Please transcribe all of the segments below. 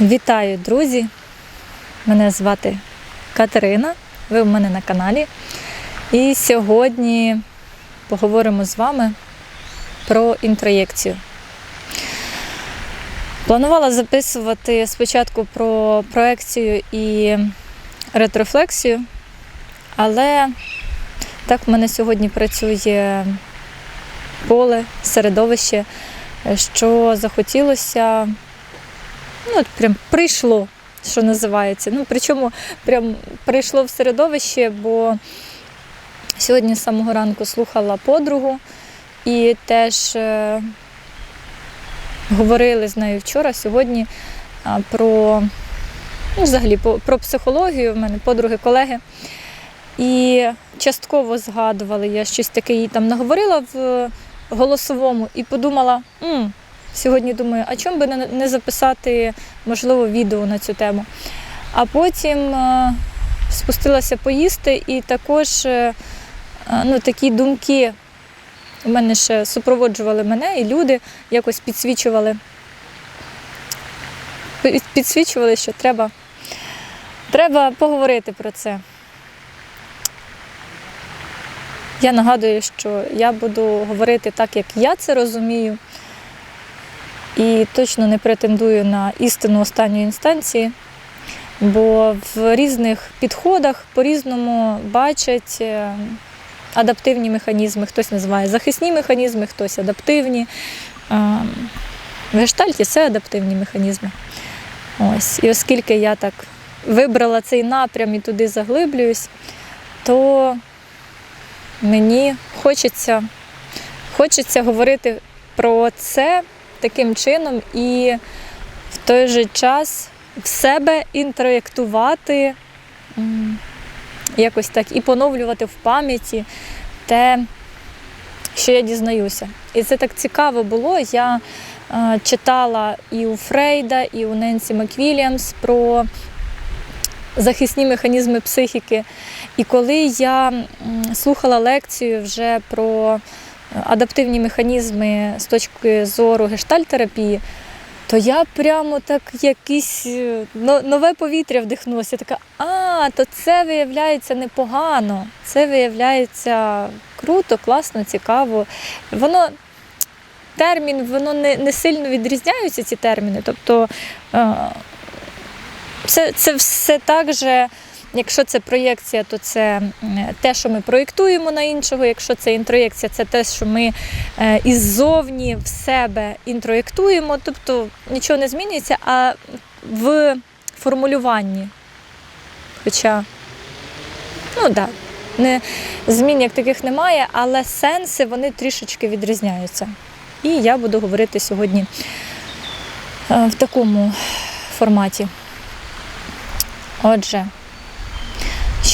Вітаю, друзі! Мене звати Катерина, ви в мене на каналі. І сьогодні поговоримо з вами про інтроєкцію. Планувала записувати спочатку про проекцію і ретрофлексію, але так в мене сьогодні працює поле, середовище, що захотілося ну, от прям прийшло, що називається. Ну, причому прям прийшло в середовище, бо сьогодні з самого ранку слухала подругу і теж е, говорили з нею вчора, сьогодні про, ну, взагалі, про психологію. В мене подруги, колеги. І частково згадували, я щось таке їй там наговорила в голосовому і подумала, Сьогодні думаю, а чому би не- записати, можливо, відео на цю тему. А потім е, спустилася поїсти, і також е, е, ну, такі думки у мене ще супроводжували мене, і люди якось підсвічували, підсвічували, що треба, треба поговорити про це. Я нагадую, що я буду говорити так, як я це розумію і точно не претендую на істину останньої інстанції, бо в різних підходах по-різному бачать е, адаптивні механізми. Хтось називає захисні механізми, хтось адаптивні. А, В гештальті це адаптивні механізми. Ось. І оскільки я так вибрала цей напрям і туди заглиблююсь, то мені хочеться, хочеться говорити про це таким чином і в той же час в себе інтроєктувати, якось так і поновлювати в пам'яті те, що я дізнаюся. І це так цікаво було. Я е, читала і у Фрейда, і у Ненсі Маквіліамс про захисні механізми психіки. І коли я слухала лекцію вже про адаптивні механізми з точки зору гештальтерапії, то я прямо так якесь е, нове повітря вдихнулася. Така, а, то це виявляється непогано, це виявляється круто, класно, цікаво. Воно термін, воно не, не сильно відрізняються, ці терміни. Тобто е, це, це все так же. Якщо це проєкція, то це те, що ми проєктуємо на іншого. Якщо це інтроєкція, це те, що ми е, іззовні в себе інтроєктуємо, тобто нічого не змінюється, а в формулюванні. Хоча, ну так, да, не, змін як таких немає, але сенси вони трішечки відрізняються. І я буду говорити сьогодні е, в такому форматі. Отже,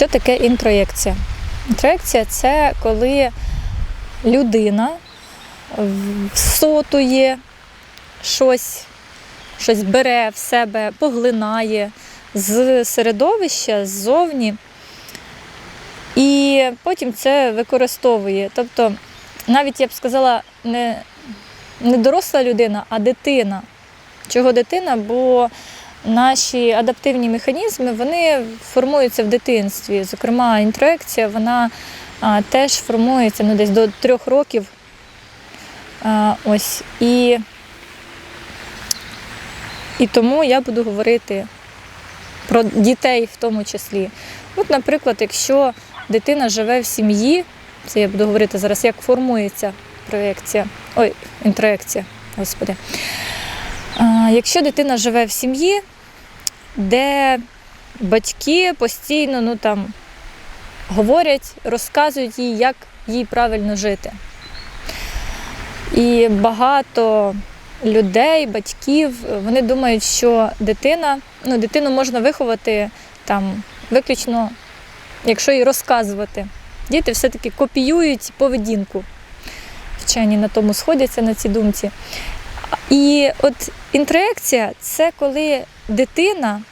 що таке інтроєкція? Інтроєкція це коли людина всотує щось, щось бере в себе, поглинає з середовища, ззовні, і потім це використовує. Тобто, навіть я б сказала, не, не доросла людина, а дитина. Чого дитина? Бо наші адаптивні механізми вони формуються в дитинстві. Зокрема, інтроекція вона теж формується ну, десь до трьох років. Ось. І, і тому я буду говорити про дітей в тому числі. От, наприклад, якщо дитина живе в сім'ї, це я буду говорити зараз, як формується проєкція, ой, інтроекція, господи. Якщо дитина живе в сім'ї, де батьки постійно ну, там, говорять, розказують їй, як їй правильно жити. І багато людей, батьків, вони думають, що дитина, ну, дитину можна виховати там, виключно, якщо їй розказувати. Діти все-таки копіюють поведінку. Вчені на тому сходяться на цій думці. І от інтроекція це коли дитина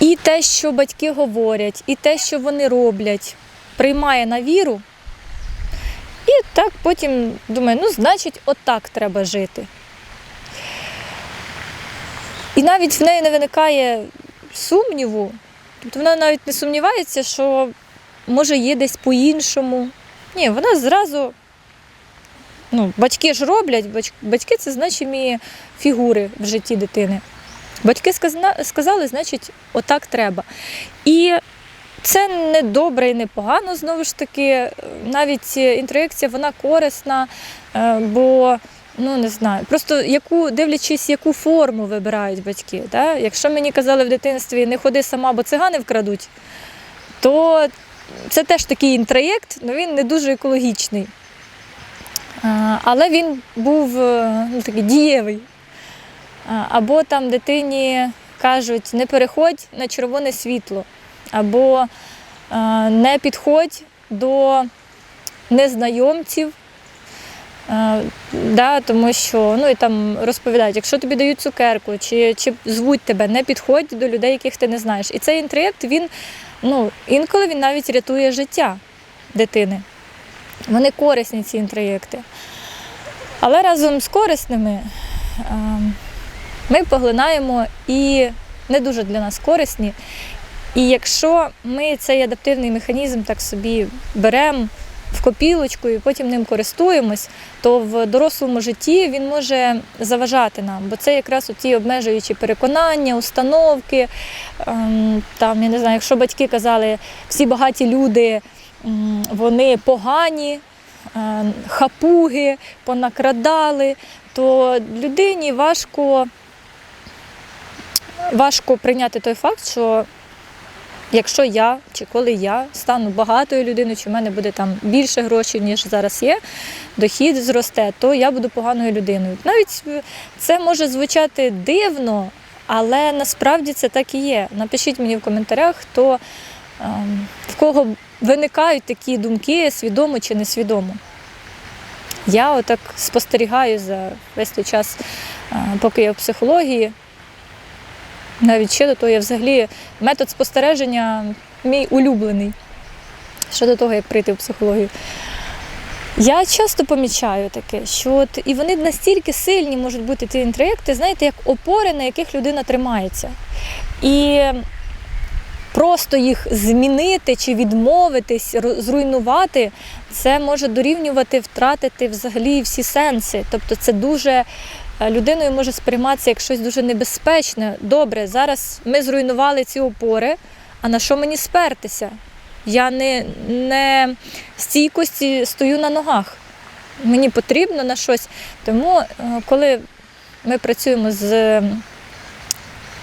і те, що батьки говорять, і те, що вони роблять, приймає на віру. І так потім думає, ну, значить, отак треба жити. І навіть в неї не виникає сумніву, тобто вона навіть не сумнівається, що може є десь по-іншому. Ні, вона зразу. Ну, батьки ж роблять, батьки це значимі фігури в житті дитини. Батьки сказали, значить, отак треба. І це не добре і не погано, знову ж таки. Навіть інтроєкція вона корисна, е, бо ну не знаю, просто яку, дивлячись, яку форму вибирають батьки. Да? Якщо мені казали в дитинстві не ходи сама, бо цигани вкрадуть, то це теж такий інтроєкт, але він не дуже екологічний. Але він був е, ну, такий дієвий. Або там дитині кажуть, не переходь на червоне світло, або е, не підходь до незнайомців. Е, Да, тому що ну і там розповідають, якщо тобі дають цукерку чи, чи звуть тебе, не підходь до людей, яких ти не знаєш. І цей інтроєкт, він ну, інколи він навіть рятує життя дитини. Вони корисні, ці інтроєкти. Але разом з корисними е, ми поглинаємо і не дуже для нас корисні. І якщо ми цей адаптивний механізм так собі беремо в копілочку і потім ним користуємось, то в дорослому житті він може заважати нам, бо це якраз ті обмежуючі переконання, установки. ем, Там, я не знаю, якщо батьки казали, всі багаті люди вони погані, е, хапуги, понакрадали, то людині важко, важко прийняти той факт, що якщо я чи коли я стану багатою людиною, чи в мене буде там більше грошей, ніж зараз є, дохід зросте, то я буду поганою людиною. Навіть це може звучати дивно, але насправді це так і є. Напишіть мені в коментарях, хто ем, в кого виникають такі думки, свідомо чи несвідомо. Я отак спостерігаю за весь той час, поки я в психології. Навіть ще до того я взагалі метод спостереження мій улюблений щодо того, як прийти в психологію. Я часто помічаю таке, що от і вони настільки сильні можуть бути ці інтроєкти, знаєте, як опори, на яких людина тримається. І просто їх змінити чи відмовитись, зруйнувати, це може дорівнювати, втратити взагалі всі сенси. Тобто це дуже е, людиною може сприйматися як щось дуже небезпечне. Добре, зараз ми зруйнували ці опори, а на що мені спертися? Я не, не стійкості стою на ногах. Мені потрібно на щось. Тому, е, коли ми працюємо з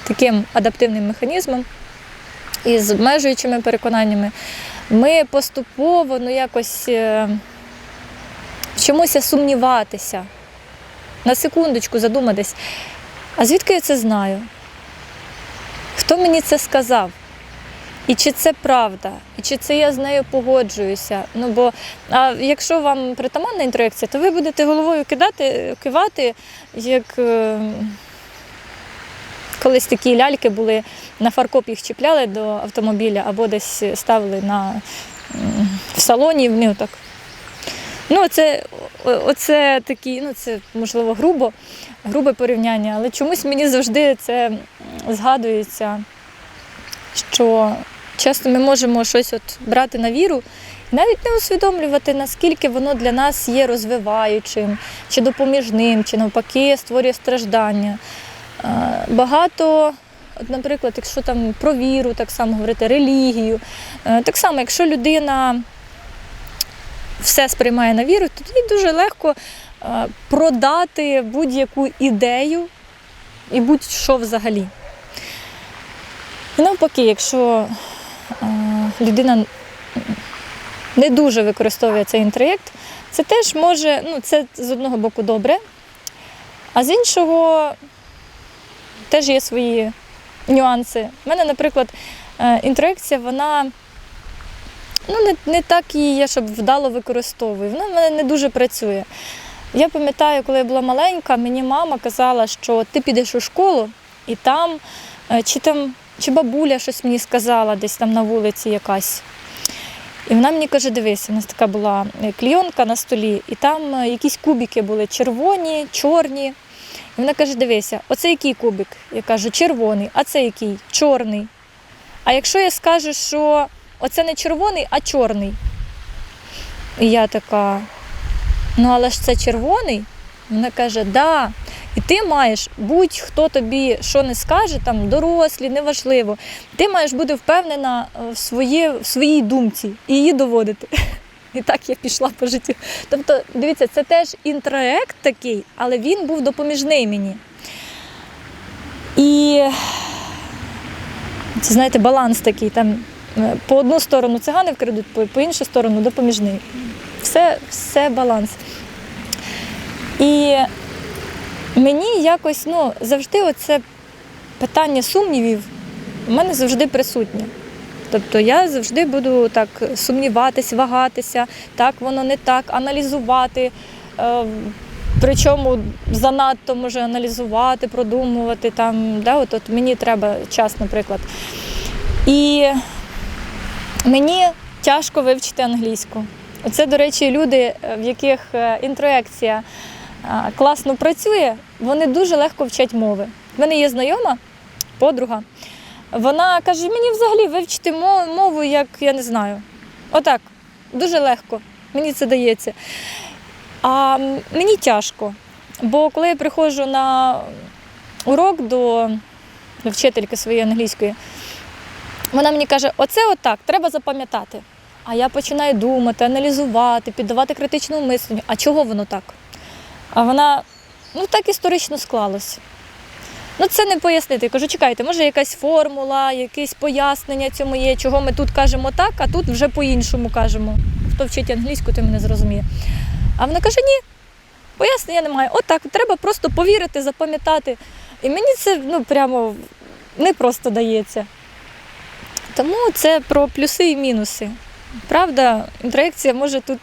таким адаптивним механізмом і з обмежуючими переконаннями, ми поступово ну, якось е, вчимося сумніватися. На секундочку задуматись, а звідки я це знаю? Хто мені це сказав? І чи це правда, і чи це я з нею погоджуюся? Ну бо а якщо вам притаманна інтроекція, то ви будете головою кидати, кивати, як е, колись такі ляльки були, на фаркоп їх чіпляли до автомобіля або десь ставили на, в салоні, вони отак. Ну, це, оце такі, ну це можливо грубо, грубе порівняння, але чомусь мені завжди це згадується що часто ми можемо щось от брати на віру і навіть не усвідомлювати, наскільки воно для нас є розвиваючим, чи допоміжним, чи навпаки створює страждання. Е, Багато, от, наприклад, якщо там про віру, так само говорити, релігію, е, так само, якщо людина все сприймає на віру, то тоді дуже легко е, продати будь-яку ідею і будь-що взагалі. І навпаки, якщо людина не дуже використовує цей інтроєкт, це теж може, ну це з одного боку добре, а з іншого теж є свої нюанси. У мене, наприклад, е, інтроекція, вона ну, не, не так її я щоб вдало використовую. Вона в мене не дуже працює. Я пам'ятаю, коли я була маленька, мені мама казала, що ти підеш у школу і там, е, чи там, чи бабуля щось мені сказала, десь там на вулиці якась. І вона мені каже: дивись, у нас така була е, клійонка на столі, і там якісь кубики були червоні, чорні. Вона каже: дивися, оце який кубик? Я кажу, червоний, а це який? Чорний. А якщо я скажу, що оце не червоний, а чорний. І я така, ну але ж це червоний. Вона каже, да. І ти маєш, будь-хто тобі що не скаже, там дорослі, неважливо. Ти маєш бути впевнена е, в, своє, в своїй думці і її доводити. І так я пішла по життю. Тобто, дивіться, це теж інтроект такий, але він був допоміжний мені. І це, знаєте, баланс такий. Там е, по одну сторону цигани вкрадуть, по, по іншу сторону допоміжний. Все, все баланс. І мені якось ну, завжди оце питання сумнівів у мене завжди присутнє. Тобто я завжди буду так сумніватись, вагатися, так воно не так, аналізувати. Е, Причому занадто може аналізувати, продумувати там. Да, от, от мені треба час, наприклад. І мені тяжко вивчити англійську. Оце, до речі, люди, е, в яких е, інтроекція класно працює, вони дуже легко вчать мови. В мене є знайома, подруга. Вона каже: мені взагалі вивчити мо- мову, як я не знаю. Отак, дуже легко. Мені це дається. А мені тяжко. Бо коли я приходжу на урок до вчительки своєї англійської, вона мені каже: оце отак, треба запам'ятати. А я починаю думати, аналізувати, піддавати критичному мисленню. А чого воно так? А вона, ну так історично склалось. Ну, це не пояснити. Я кажу, чекайте, може якась формула, якесь пояснення цьому є, чого ми тут кажемо так, а тут вже по-іншому кажемо. Хто вчить англійську, той мене зрозуміє. А вона каже, ні, пояснення немає. Отак, треба просто повірити, запам'ятати. І мені це ну, прямо не просто дається. Тому це про плюси і мінуси. Правда, інтроекція може тут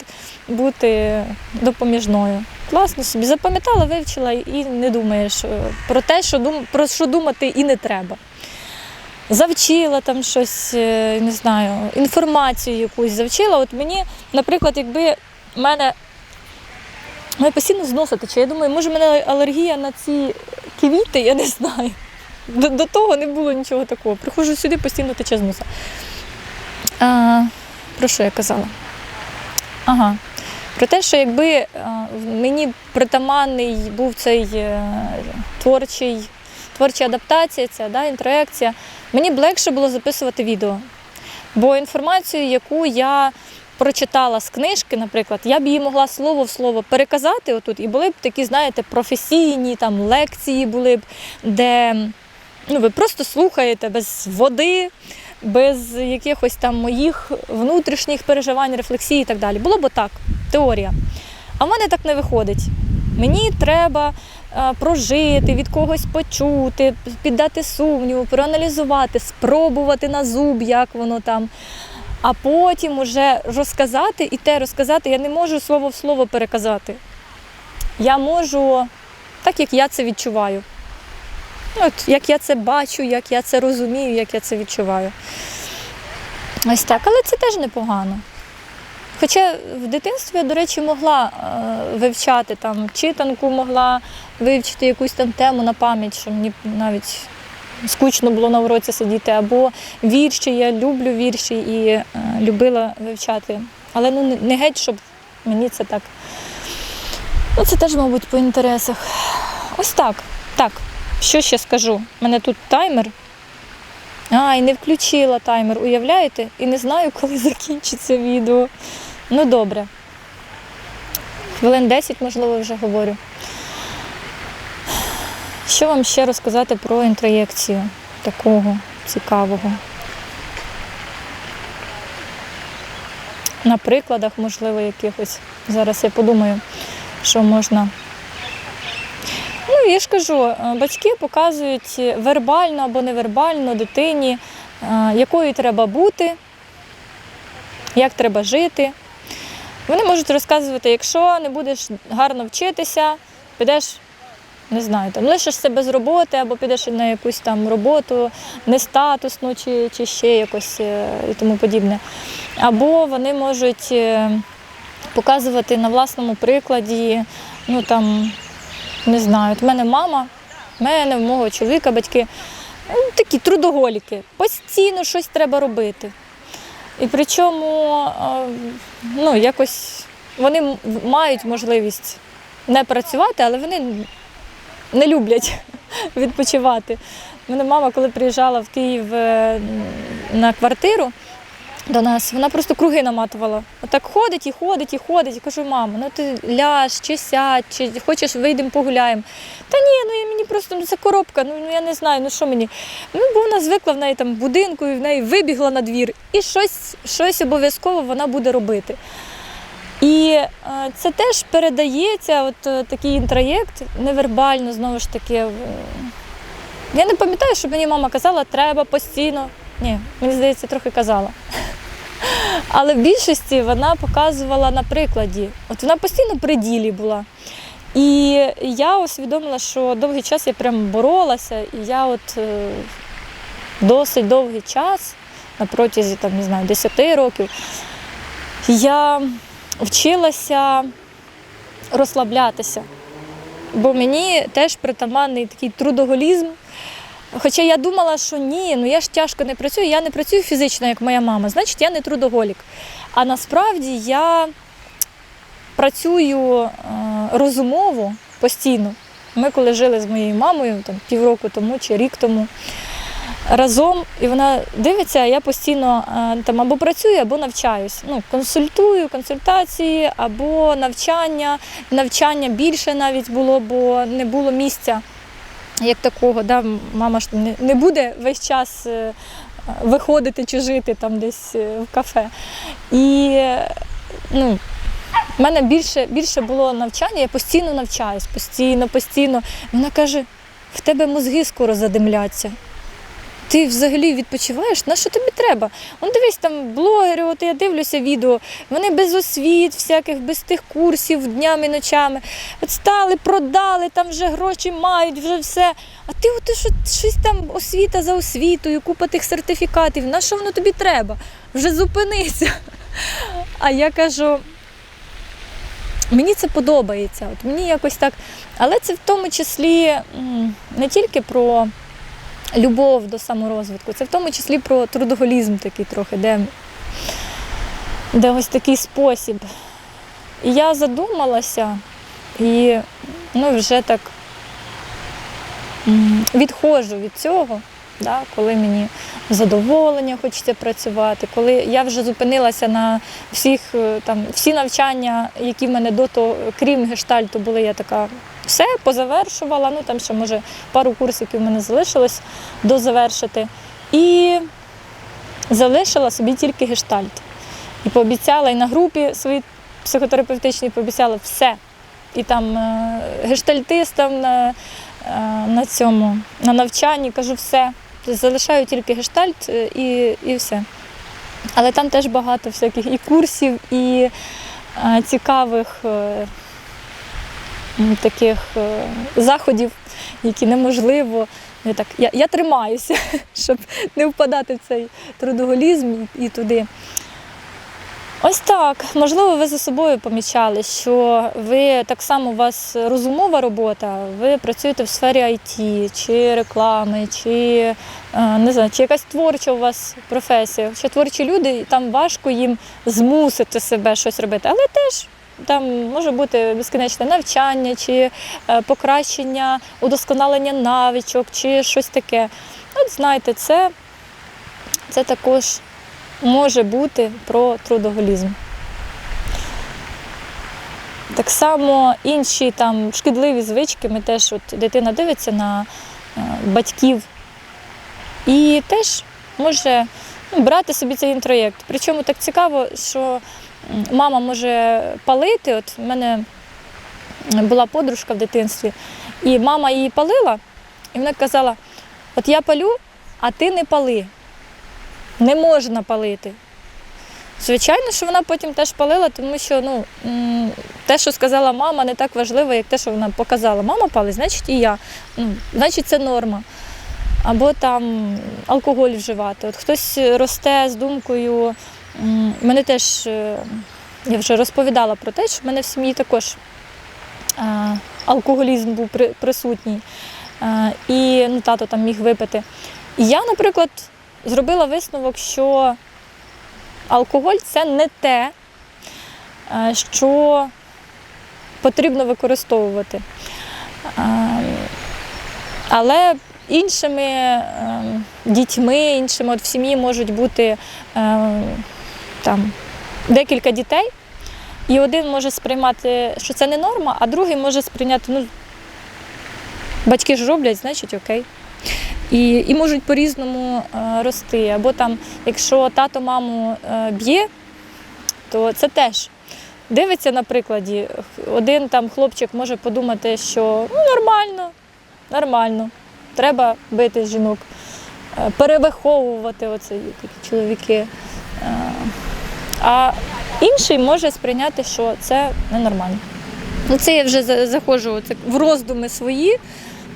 бути допоміжною. Класно собі запам'ятала, вивчила і не думаєш е, про те, що дум... про що думати і не треба. Завчила там щось, е, не знаю, інформацію якусь завчила. От мені, наприклад, якби мене мене постійно з носа тече, я думаю, може мене алергія на ці квіти, я не знаю. До, до того не було нічого такого. Приходжу сюди, постійно тече з носа. А, про що я казала? Ага. Про те, що якби е, мені притаманний був цей е, творчий, творча адаптація, ця да, інтроекція, мені б легше було записувати відео. Бо інформацію, яку я прочитала з книжки, наприклад, я б її могла слово в слово переказати отут, і були б такі, знаєте, професійні там лекції були б, де ну, ви просто слухаєте без води, без якихось там моїх внутрішніх переживань, рефлексій і так далі. Було б так, теорія. А в мене так не виходить. Мені треба е, прожити, від когось почути, піддати сумніву, проаналізувати, спробувати на зуб, як воно там. А потім уже розказати і те розказати. Я не можу слово в слово переказати. Я можу так, як я це відчуваю. От, як я це бачу, як я це розумію, як я це відчуваю. Ось так, але це теж непогано. Хоча в дитинстві до речі, могла е, вивчати там читанку, могла вивчити якусь там тему на пам'ять, що мені навіть скучно було на уроці сидіти, або вірші, я люблю вірші і е, любила вивчати. Але ну, не геть, щоб мені це так. Ну, це теж, мабуть, по інтересах. Ось так. Так, що ще скажу? У мене тут таймер. А, і не включила таймер, уявляєте? І не знаю, коли закінчиться відео. Ну, добре. Хвилин 10, можливо, вже говорю. Що вам ще розказати про інтроєкцію такого цікавого? На прикладах, можливо, якихось. Зараз я подумаю, що можна. Ну, я ж кажу, е, батьки показують вербально або невербально дитині, е, якою треба бути, як треба жити. Вони можуть розказувати, якщо не будеш гарно вчитися, підеш, не знаю, там лишишся без роботи або підеш на якусь там роботу нестатусну чи, чи ще якось е, і тому подібне. Або вони можуть е, показувати на власному прикладі, ну там не знаю, от в мене мама, в мене, в мого чоловіка, батьки ну, такі трудоголіки. Постійно щось треба робити. І причому е, ну, якось вони мають можливість не працювати, але вони не люблять відпочивати. Мене мама, коли приїжджала в Київ е, на квартиру до нас, вона просто круги наматувала. Отак ходить і ходить і ходить. Я кажу, мама, ну ти ляж, чи сядь, чи хочеш вийдемо погуляємо. Та ні, ну я мені просто ну, це коробка, ну ну, я не знаю, ну що мені. Ну, бо вона звикла в неї там будинку, і в неї вибігла на двір, і щось, щось обов'язково вона буде робити. І е, це теж передається, от е, такий інтроєкт невербально, знову ж таки. Я не пам'ятаю, що мені мама казала, треба постійно. Ні, мені здається, трохи казала. Але в більшості вона показувала на прикладі. От вона постійно при ділі була. І я усвідомила, що довгий час я прям боролася, і я от е, досить довгий час, на протязі там, не знаю, 10 років, я вчилася розслаблятися. Бо мені теж притаманний такий трудоголізм. Хоча я думала, що ні, ну я ж тяжко не працюю, я не працюю фізично, як моя мама, значить я не трудоголік. А насправді я працюю е, розумово постійно. Ми коли жили з моєю мамою там, півроку тому чи рік тому разом, і вона дивиться, я постійно е, там або працюю, або навчаюсь. Ну, консультую, консультації, або навчання. Навчання більше навіть було, бо не було місця як такого. Да? Мама ж не, буде весь час е, виходити чи жити там десь е, в кафе. І ну, в мене більше, більше було навчання, я постійно навчаюсь, постійно, постійно. Вона каже: в тебе мозги скоро задимляться. Ти взагалі відпочиваєш? На що тобі треба? Он дивись там блогери, от я дивлюся відео, вони без освіт, всяких, без тих курсів днями, ночами. От стали, продали, там вже гроші мають, вже все. А ти от що, щось там освіта за освітою, купа тих сертифікатів. На що воно тобі треба? Вже зупинися. А я кажу. Мені це подобається, от мені якось так. Але це в тому числі не тільки про любов до саморозвитку, це в тому числі про трудоголізм такий трохи, де, де ось такий спосіб. І я задумалася і ну, вже так відходжу від цього, да, коли мені задоволення хочеться працювати, коли я вже зупинилася на всіх е, там всі навчання, які в мене до того, крім гештальту, були, я така все позавершувала. Ну там ще може пару курсиків в мене залишилось дозавершити. І залишила собі тільки гештальт. І пообіцяла і на групі своїй психотерапевтичній пообіцяла все. І там е, гештальтистам на, е, на цьому на навчанні кажу все. Залишаю тільки гештальт е, і, і все. Але там теж багато всяких і курсів, і е, цікавих е, таких заходів, які неможливо. Я, так, я, я тримаюся, щоб не впадати в цей трудоголізм і туди. Ось так. Можливо, ви за собою помічали, що ви так само у вас розумова робота, ви працюєте в сфері IT, чи реклами, чи е, не знаю, чи якась творча у вас професія. Що творчі люди, і там важко їм змусити себе щось робити, але теж. Там може бути безкінечне навчання, чи е, покращення, удосконалення навичок, чи щось таке. От знаєте, це, це також може бути про трудоголізм. Так само інші там шкідливі звички, ми теж от дитина дивиться на е, батьків і теж може ну, брати собі цей інтроєкт. Причому так цікаво, що мама може палити. От в мене була подружка в дитинстві, і мама її палила, і вона казала: от я палю, а ти не пали. Не можна палити. Звичайно, що вона потім теж палила, тому що ну, те, що сказала мама, не так важливо, як те, що вона показала. Мама палить, значить і я. Ну, значить, це норма. Або там алкоголь вживати. От хтось росте з думкою. Мене теж, е, я вже розповідала про те, що в мене в сім'ї також е, алкоголізм був присутній. Е, І ну, тато там міг випити. І я, наприклад, зробила висновок, що алкоголь це не те, е, що потрібно використовувати. Е, Але іншими е, дітьми, іншими от в сім'ї можуть бути там декілька дітей, і один може сприймати, що це не норма, а другий може сприйняти, ну, батьки ж роблять, значить окей. І, і можуть по-різному е, рости. Або там, якщо тато маму е, б'є, то це теж дивиться на прикладі. Один там хлопчик може подумати, що ну, нормально, нормально, треба бити жінок, е, перевиховувати оце такі чоловіки. А інший може сприйняти, що це ненормально. Ну, це я вже заходжу в роздуми свої.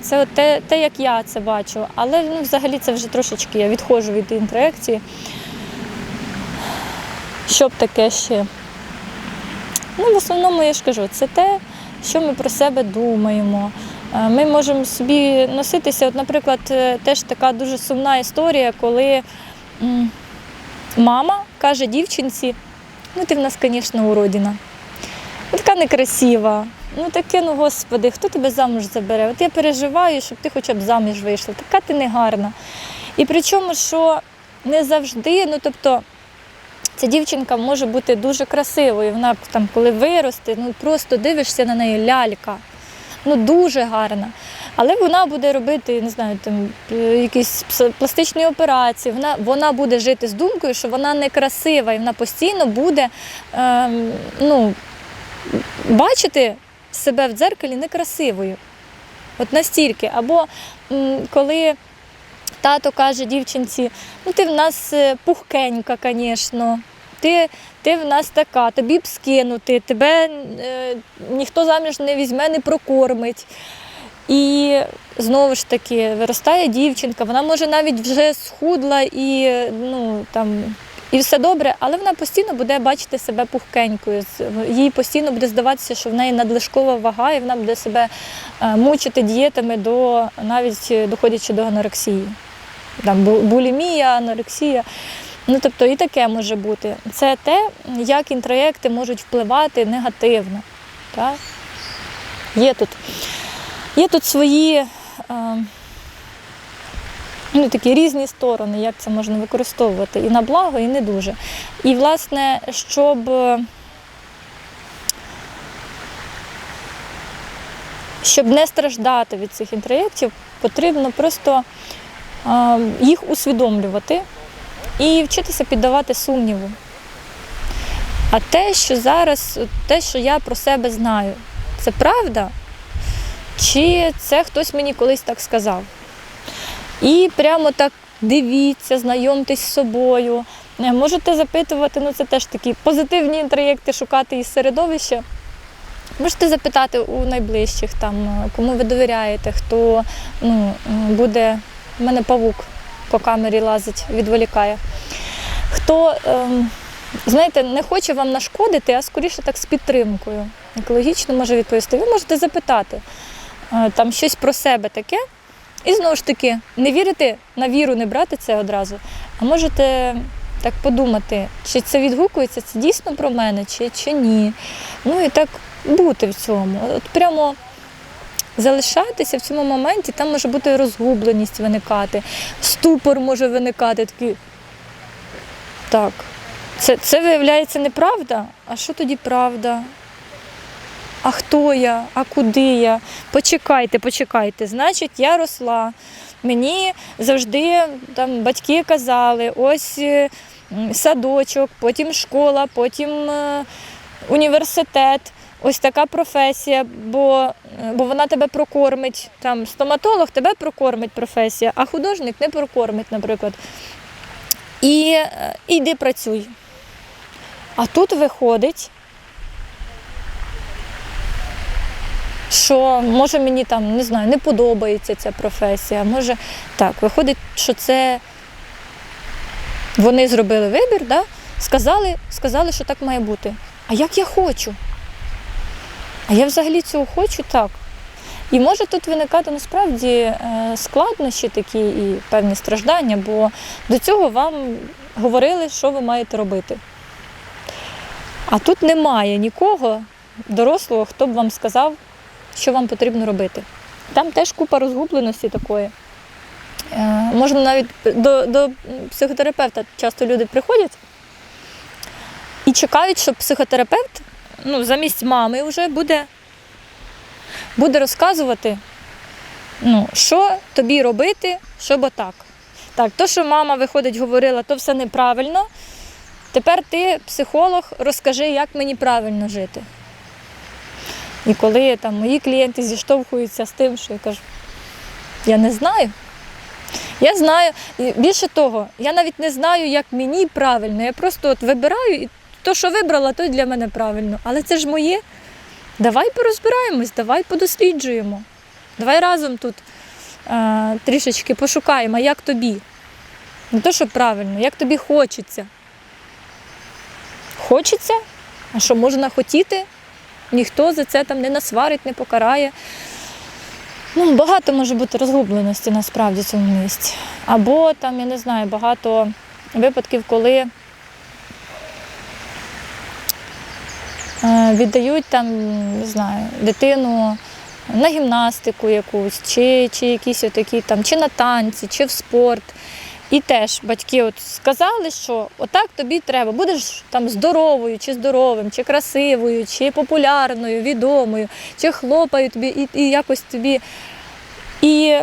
Це те, те, як я це бачу. Але ну, взагалі це вже трошечки я відходжу від інтеракції. Що б таке ще? Ну, в основному я ж кажу, це те, що ми про себе думаємо. Е, Ми можемо собі носитися. От, наприклад, е, теж така дуже сумна історія, коли мама каже дівчинці, ну ти в нас, звісно, уродина. Ну, така некрасива. Ну таке, ну господи, хто тебе замуж забере? От я переживаю, щоб ти хоча б заміж вийшла. Така ти негарна. І причому, що не завжди, ну тобто, ця дівчинка може бути дуже красивою. Вона там, коли виросте, ну просто дивишся на неї лялька. Ну дуже гарна. Але вона буде робити, не знаю, там е, якісь пластичні операції. Вона, вона буде жити з думкою, що вона некрасива, і вона постійно буде ем, ну, бачити себе в дзеркалі некрасивою. От настільки. Або коли тато каже дівчинці, ну ти в нас е, пухкенька, звісно. Ти, ти в нас така, тобі б скинути, тебе е, ніхто заміж не візьме, не прокормить. І знову ж таки виростає дівчинка, вона може навіть вже схудла і, ну, там, і все добре, але вона постійно буде бачити себе пухкенькою. Їй постійно буде здаватися, що в неї надлишкова вага, і вона буде себе е, мучити дієтами до навіть е, доходячи до анорексії. Там булімія, анорексія. Ну, тобто і таке може бути. Це те, як інтроєкти можуть впливати негативно. Так? Є тут, є тут свої е, ну, такі різні сторони, як це можна використовувати і на благо, і не дуже. І, власне, щоб, щоб не страждати від цих інтроєктів, потрібно просто їх усвідомлювати і вчитися піддавати сумніву. А те, що зараз, те, що я про себе знаю, це правда? Чи це хтось мені колись так сказав? І прямо так дивіться, знайомтесь з собою. Е, Можете запитувати, ну це теж такі позитивні інтроєкти шукати із середовища. Можете запитати у найближчих, там, е, кому ви довіряєте, хто ну, буде. У мене павук по камері лазить, відволікає. Хто, ем, знаєте, не хоче вам нашкодити, а скоріше так з підтримкою. Екологічно може відповісти. Ви можете запитати е, там щось про себе таке. І знову ж таки, не вірити на віру, не брати це одразу, а можете так подумати, чи це відгукується, це дійсно про мене, чи, чи ні. Ну і так бути в цьому. От прямо залишатися в цьому моменті, там може бути розгубленість виникати, ступор може виникати такий. Так, це, це виявляється неправда. А що тоді правда? А хто я? А куди я? Почекайте, почекайте. Значить, я росла. Мені завжди там батьки казали, ось е, садочок, потім школа, потім е, університет. Ось така професія, бо, е, бо вона тебе прокормить. Там стоматолог тебе прокормить професія, а художник не прокормить, наприклад. І е, іди працюй. А тут виходить, що може мені там не знаю, не подобається ця професія. Може так, виходить, що це вони зробили вибір, да? сказали, сказали, що так має бути. А як я хочу? А я взагалі цього хочу так. І може тут виникати насправді е, складнощі такі і певні страждання, бо до цього вам говорили, що ви маєте робити. А тут немає нікого дорослого, хто б вам сказав, що вам потрібно робити. Там теж купа розгубленості такої. Е, Можна навіть до, до психотерапевта часто люди приходять і чекають, що психотерапевт ну, замість мами вже буде, буде розказувати, ну, що тобі робити, щоб отак. Так, то, що мама виходить, говорила, то все неправильно. Тепер ти, психолог, розкажи, як мені правильно жити. І коли там мої клієнти зіштовхуються з тим, що я кажу, я не знаю. Я знаю, більше того, я навіть не знаю, як мені правильно. Я просто от вибираю, і то, що вибрала, то й для мене правильно. Але це ж моє. Давай порозбираємось, давай подосліджуємо. Давай разом тут е, трішечки пошукаємо, а як тобі. Не то, що правильно, як тобі хочеться. Хочеться? А що можна хотіти? Ніхто за це там не насварить, не покарає. Ну, багато може бути розгубленості насправді в цьому місці. Або там, я не знаю, багато випадків, коли е, віддають там, не знаю, дитину на гімнастику якусь, чи, чи якісь отакі там, чи на танці, чи в спорт. І теж батьки от сказали, що отак тобі треба. Будеш там здоровою, чи здоровим, чи красивою, чи популярною, відомою, чи хлопають тобі, і, і якось тобі. І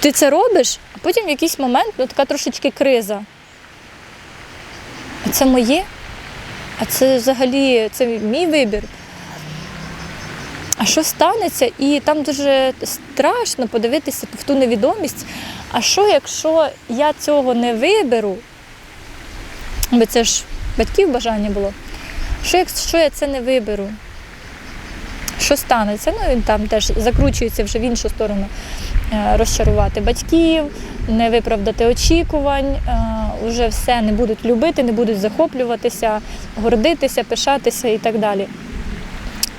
ти це робиш, а потім в якийсь момент ну, така трошечки криза. А це моє? А це взагалі це мій вибір. А що станеться? І там дуже страшно подивитися в ту невідомість. А що, якщо я цього не виберу? Бо це ж батьків бажання було. Що якщо я це не виберу? Що станеться? Ну він там теж закручується вже в іншу сторону. Е, Розчарувати батьків, не виправдати очікувань, вже все не будуть любити, не будуть захоплюватися, гордитися, пишатися і так далі.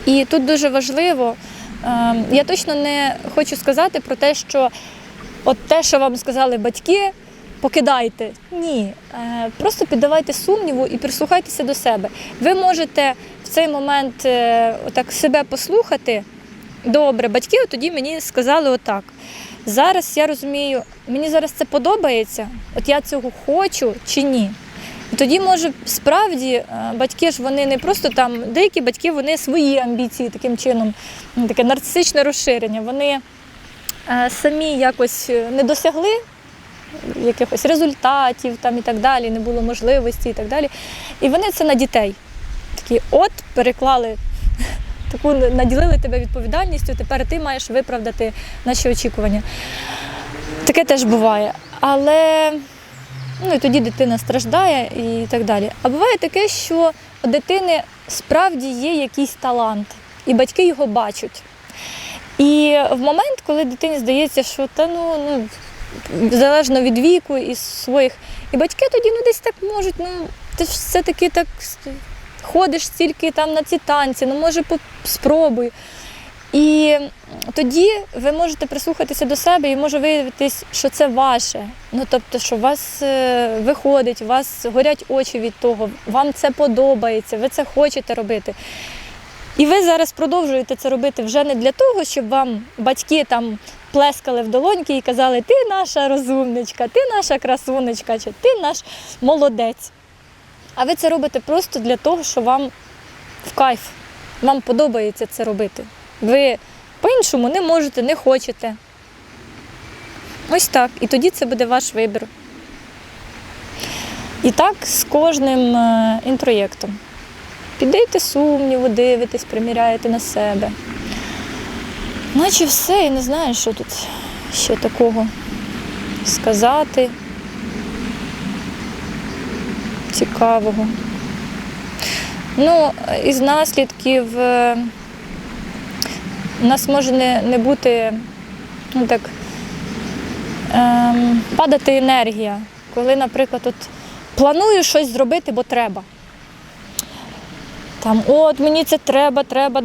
І тут дуже важливо, е, я точно не хочу сказати про те, що от те, що вам сказали батьки, покидайте. Ні. Е, Просто піддавайте сумніву і прислухайтеся до себе. Ви можете в цей момент е, отак себе послухати. Добре, батьки тоді мені сказали отак. Зараз я розумію, мені зараз це подобається, от я цього хочу чи ні. І тоді, може, справді е, батьки ж вони не просто там, деякі батьки вони свої амбіції таким чином, таке нарцисичне розширення. Вони самі якось е, не досягли якихось результатів там і так далі, не було можливості і так далі. І вони це на дітей. Такі от переклали, таку наділили тебе відповідальністю, тепер ти маєш виправдати наші очікування. Таке теж буває. Але ну і тоді дитина страждає і так далі. А буває таке, що у дитини справді є якийсь талант, і батьки його бачать. І в момент, коли дитині здається, що та ну, ну залежно від віку і своїх, і батьки тоді ну десь так можуть, ну ти ж все-таки так ходиш стільки там на ці танці, ну може спробуй. І тоді ви можете прислухатися до себе і може виявитись, що це ваше. Ну тобто, що вас е, виходить, у вас горять очі від того, вам це подобається, ви це хочете робити. І ви зараз продовжуєте це робити вже не для того, щоб вам батьки там плескали в долоньки і казали, ти наша розумничка, ти наша красунечка, чи ти наш молодець. А ви це робите просто для того, що вам в кайф, вам подобається це робити. Ви по-іншому не можете, не хочете. Ось так. І тоді це буде ваш вибір. І так з кожним е, інтроєктом. Піддаєте сумніву, дивитесь, приміряєте на себе. Наче все, і не знаю, що тут ще такого сказати. Цікавого. Ну, із наслідків е, у нас може не, не бути ну, так, ем, падати енергія, коли, наприклад, от планую щось зробити, бо треба. Там, от мені це треба, треба,